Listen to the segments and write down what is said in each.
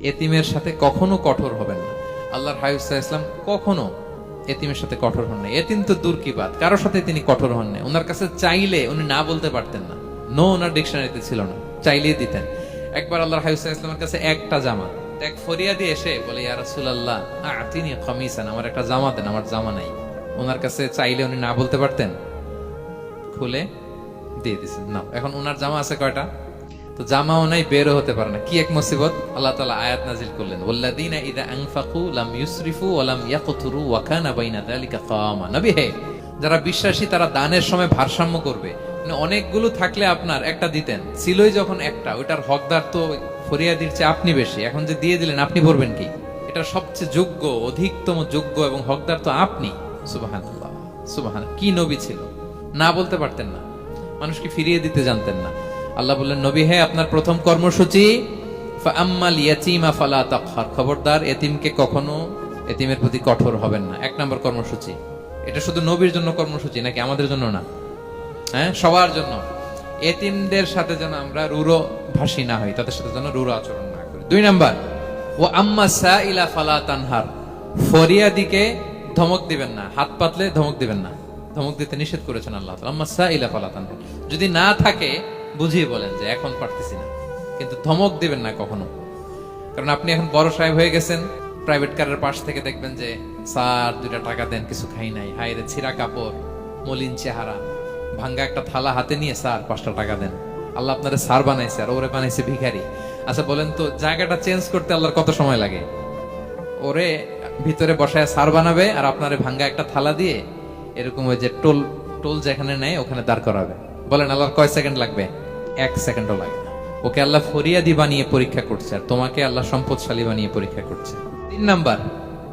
এতিমের সাথে কখনো কঠোর হবেন না। আল্লাহর হাইসা ইসলাম কখনো এতিমের সাথে কঠোর হন না এতিম তো দূর কি বাদ কারোর সাথে তিনি কঠোর হন না ওনার কাছে চাইলে উনি না বলতে পারতেন না। নো ওনার ডিকশনারিতে ছিল না। চাইলেই দিতেন। একবার আল্লাহর হাইসা ইসলামের কাছে একটা জামা, এক ফরিয়াদি এসে বলে, ইয়া রাসূলুল্লাহ, আতিনি খামিসান, আমার একটা জামা দেন, আমার জামা নাই। ওনার কাছে চাইলে উনি না বলতে পারতেন? খুলে দিয়ে দিছেন। না এখন ওনার জামা আছে কয়টা? তো জামাও নাই, বেরও হতে পারে না। কি এক মুসিবত? আল্লাহ তাআলা আয়াত নাজিল করলেন, ওয়াল্লাযীনা ইযা আনফাকু লাম ইউসরিফু ওয়া লাম ইয়াকতুরু বাইনা যালিকা কাওয়ামা নবী হে, যারা বিশ্বাসী, তারা দানের সময় ভারসাম্য করবে। মানে অনেকগুলো থাকলে আপনার একটা দিতেন, ছিলই যখন একটা ওটার হকদার তো ফরিয়াদির চেয়ে আপনি বেশি। এখন যে দিয়ে দিলেন, আপনি ভরবেন কি? এটা সবচেয়ে যোগ্য, অধিকতম যোগ্য এবং হকদার তো আপনি। সুবহানাল্লাহ, সুবহান, কি নবী ছিল? না বলতে পারতেন না। মানুষকে ফিরিয়ে দিতে জানতেন না। আল্লাহ বললেন, নবী হে আপনার প্রথম কর্মসূচি। খবরদার এতিমকে কখনো এতিমের প্রতি কঠোর হবেন না। এক নম্বর কর্মসূচি। এটা শুধু নবীর জন্য কর্মসূচি, নাকি আমাদের জন্য না? হ্যাঁ সবার জন্য। এতিমদের সাথে যেন আমরা রুরো ভাষী না হই, তাদের সাথে যেন রুরো আচরণ না করি। দুই নাম্বার ও আম্মা সাইলা ফালা তানহার। ফরিয়াদিকে ধমক দিবেন না, হাত পাতলে ধমক দিবেন না। ধমক দিতে নিষেধ করেছেন আল্লাহ। আম্মা সাইলা ফালা তানহার। যদি না থাকে বুঝিয়ে বলেন যে এখন পারতেছি না। কিন্তু ধমক দিবেন না কখনো। কারণ আপনি এখন বড় সাহেব হয়ে গেছেন প্রাইভেট কারের পাশ থেকে দেখবেন যে, স্যার, দুইটা টাকা দেন, কিছু খাই নাই। হাইরে ছিঁড়া কাপড়, মলিন চেহারা, ভাঙ্গা একটা থালা হাতে নিয়ে, স্যার, পাঁচটা টাকা দেন। আল্লাহ আপনারা স্যার বানাইছে, আর ওরে বানাইছে ভিখারি। আচ্ছা বলেন তো, জায়গাটা চেঞ্জ করতে আল্লাহর কত সময় লাগে? ওরে ভিতরে বসায় সার বানাবে, আর আপনারে ভাঙ্গা একটা থালা দিয়ে এরকম ওই যে টোল টোল যেখানে নেয়, ওখানে দাঁড় করাবে। বলেন, আল্লাহর কয় সেকেন্ড লাগবে? এক সেকেন্ডও লাগে না। ওকে আল্লাহ ফরিয়াদি বানিয়ে পরীক্ষা করছে আর তোমাকে আল্লাহ সম্পদশালী বানিয়ে পরীক্ষা করছে। তিন নাম্বার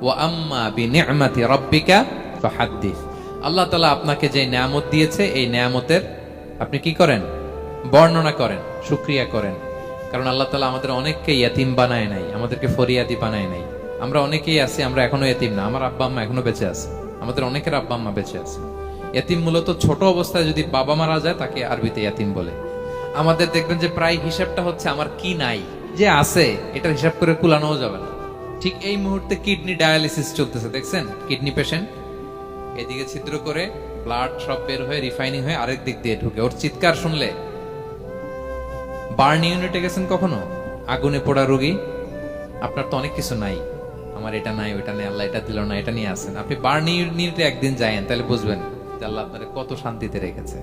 ও আম্মা বি নি'মাতি রাব্বিকা ফাহাদ্দিস। আল্লাহ তাআলা আপনাকে যে নিয়ামত দিয়েছে, এই নিয়ামতের আপনি কি করেন? বর্ণনা করেন, শুক্রিয়া করেন। কারণ আল্লাহ তালা আমাদের অনেককে ইয়াতিম বানায় নাই, আমাদেরকে ফরিয়াদি বানায় নাই। আমরা অনেকেই আছি, আমরা এখনও এতিম না। আমার আব্বা আম্মা এখনও বেঁচে আছে। আমাদের অনেকের আব্বা আম্মা বেঁচে আছে। এতিম মূলত ছোট অবস্থায় যদি বাবা মারা যায়, তাকে আরবিতে ইয়াতিম বলে। আমাদের দেখবেন যে প্রায় হিসাবটা হচ্ছে আমার কি নাই, যে আছে, এটা হিসাব করে কুলানোও যাবে না। ঠিক এই মুহূর্তে কিডনি ডায়ালিসিস চলতেছে, দেখছেন? কিডনি পেশেন্ট, এদিকে ছিদ্র করে ব্লাড সব বের হয়ে, রিফাইনিং হয়ে আরেক দিক দিয়ে ঢুকে। ওর চিৎকার শুনলে? বার্ন ইউনিটে গেছেন কখনো? আগুনে পোড়া রোগী? আপনার তো অনেক কিছু নাই। আমার এটা নাই, ওইটা নেই, আল্লাহ এটা দিল না, এটা নিয়ে আসেন। আপনি বার্ন ইউনিটে একদিন যায়েন, তাহলে বুঝবেন আল্লাহ আপনার কত শান্তিতে রেখেছে।